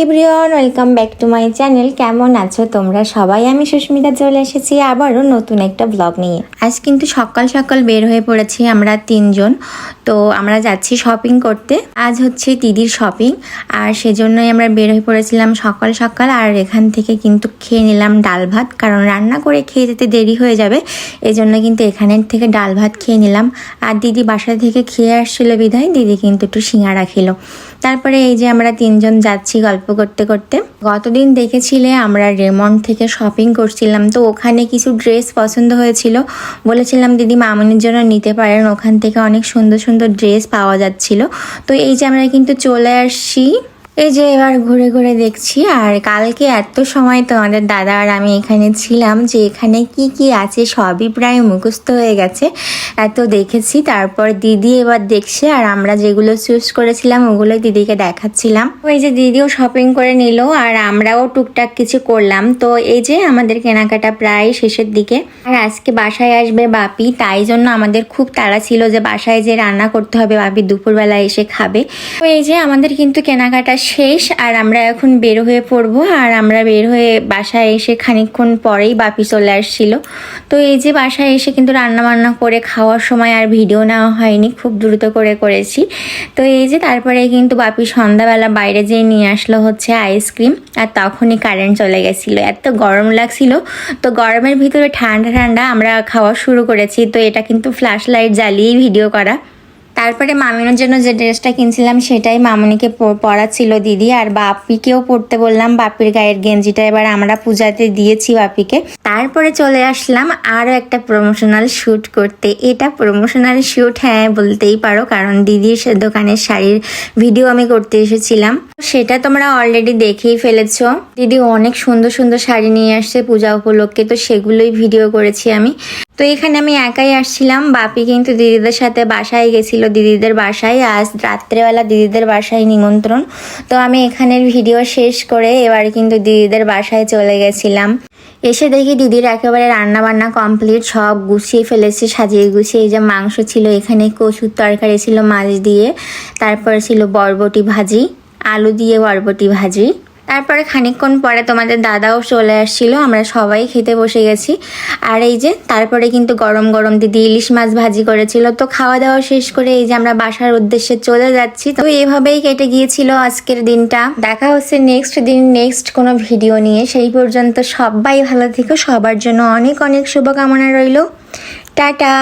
Everyone, welcome back to my channel. কেমন আছো তোমরা? সবাই, আমি সুস্মিতা চলে এসেছি আবারও নতুন একটা ব্লগ নিয়ে। আজ কিন্তু সকাল সকাল বের হয়ে পড়েছি আমরা তিনজন। তো আমরা যাচ্ছি শপিং করতে। আজ হচ্ছে দিদির শপিং আর সেজন্যই আমরা বের হয়ে পড়েছিলাম সকাল সকাল। আর এখান থেকে কিন্তু খেয়ে নিলাম ডাল ভাত, কারণ রান্না করে খেয়ে যেতে দেরি হয়ে যাবে। এই জন্য কিন্তু এখানের থেকে ডাল ভাত খেয়ে নিলাম। আর দিদি বাসা থেকে খেয়ে আসছিল বিধায়, দিদি কিন্তু একটু সিঙ্গারা খেলো। তারপরে এই যে আমরা তিনজন যাচ্ছি গল্প করতে করতে, গতদিন দেখেছিলে আমরা রেমন্ড থেকে শপিং করছিলাম, তো ওখানে কিছু ড্রেস পছন্দ হয়েছিল। বলেছিলাম, দিদি, মামনির জন্য নিতে পারেন, ওখান থেকে অনেক সুন্দর সুন্দর ড্রেস পাওয়া যাচ্ছিল। তো এই যে আমরা কিন্তু চলে আসছি। এই যে এবার ঘুরে ঘুরে দেখছি, আর কালকে এত সময় তোমাদের দাদা আর আমি এখানে ছিলাম যে এখানে কি কি আছে, সবই প্রায় মুখস্থ হয়ে গেছে। এত দেখেছি, তারপর দিদি এবার দেখছে আর আমরা যেগুলো চুজ করেছিলাম ওগুলো দিদিকে দেখাচ্ছিলাম। ওই যে দিদিও শপিং করে নিল আর আমরাও টুকটাক কিছু করলাম। তো এই যে আমাদের কেনাকাটা প্রায় শেষের দিকে। আর আজকে বাসায় আসবে বাপি, তাই জন্য আমাদের খুব তাড়া ছিল যে বাসায় যে রান্না করতে হবে, বাপি দুপুরবেলা এসে খাবে। তো এই যে আমাদের কিন্তু কেনাকাটা শেষ আর আমরা এখন বের হয়ে পড়ব আর আমরা বের হয়ে বাসায় এসে খানিকক্ষণ পরেই বাপি চলে আসছিল। তো এই যে বাসায় এসে কিন্তু রান্না বান্না করে খাওয়ার সময় আর ভিডিও নেওয়া হয়নি, খুব দ্রুত করে করেছি। তো এই যে তারপরে কিন্তু বাপি সন্ধ্যাবেলা বাইরে যেয়ে নিয়ে আসলো হচ্ছে আইসক্রিম আর তখনই কারেন্ট চলে গেছিল। এত গরম লাগছিল, তো গরমের ভিতরে ঠান্ডা ঠান্ডা আমরা খাওয়া শুরু করেছি। তো এটা কিন্তু ফ্ল্যাশ লাইট জ্বালিয়েই ভিডিও করা। তারপরে মামিনোর জন্য যে ড্রেসটা কিনছিলাম সেটাই মামনিকে পরাচ্ছিল দিদি আর বাপিকেও পড়তে বললাম, বাপির গায়ের গেঞ্জিটা এবার আমরা পূজাতে দিয়েছি বাপিকে। তারপরে চলে আসলাম আরও একটা প্রমোশনাল শ্যুট করতে। এটা প্রমোশনাল শ্যুট হ্যাঁ বলতেই পারো, কারণ দিদির দোকানের শাড়ির ভিডিও আমি করতে এসেছিলাম। সেটা তোমরা অলরেডি দেখেই ফেলেছো। দিদি অনেক সুন্দর সুন্দর শাড়ি নিয়ে আসছে পূজা উপলক্ষে, তো সেগুলোই ভিডিও করেছি আমি। তো এখানে আমি একাই আসছিলাম, বাপি কিন্তু দিদিদের সাথে বাসায় গেছিল, দিদিদের বাসায়। আজ রাত্রেবেলা দিদিদের বাসায় নিমন্ত্রণ। তো আমি এখানের ভিডিও শেষ করে এবার কিন্তু দিদিদের বাসায় চলে গেছিলাম। এসে দেখি দিদির একেবারে রান্না বান্না কমপ্লিট সব গুছিয়ে ফেলেছে, সাজিয়ে গুছিয়ে এই যে মাংস ছিল, এখানে কচুর তরকারি ছিল মাছ দিয়ে, তারপর ছিল বরবটি ভাজি। আলু দিয়ে বরবটি ভাজি। তারপরে খানিকক্ষণ পরে তোমাদের দাদাও চলে আসছিল, আমরা সবাই খেতে বসে গেছি। আর এই যে, তারপরে কিন্তু গরম গরম দিদি ইলিশ মাছ ভাজি করেছিল। তো খাওয়া দাওয়া শেষ করে এই যে আমরা বাসার উদ্দেশ্যে চলে যাচ্ছি। তো এভাবেই কেটে গিয়েছিল আজকের দিনটা। দেখা হচ্ছে নেক্সট দিন, নেক্সট কোনো ভিডিও নিয়ে। সেই পর্যন্ত সবাই ভালো থেকো। সবার জন্য অনেক অনেক শুভকামনা রইল। টাটা!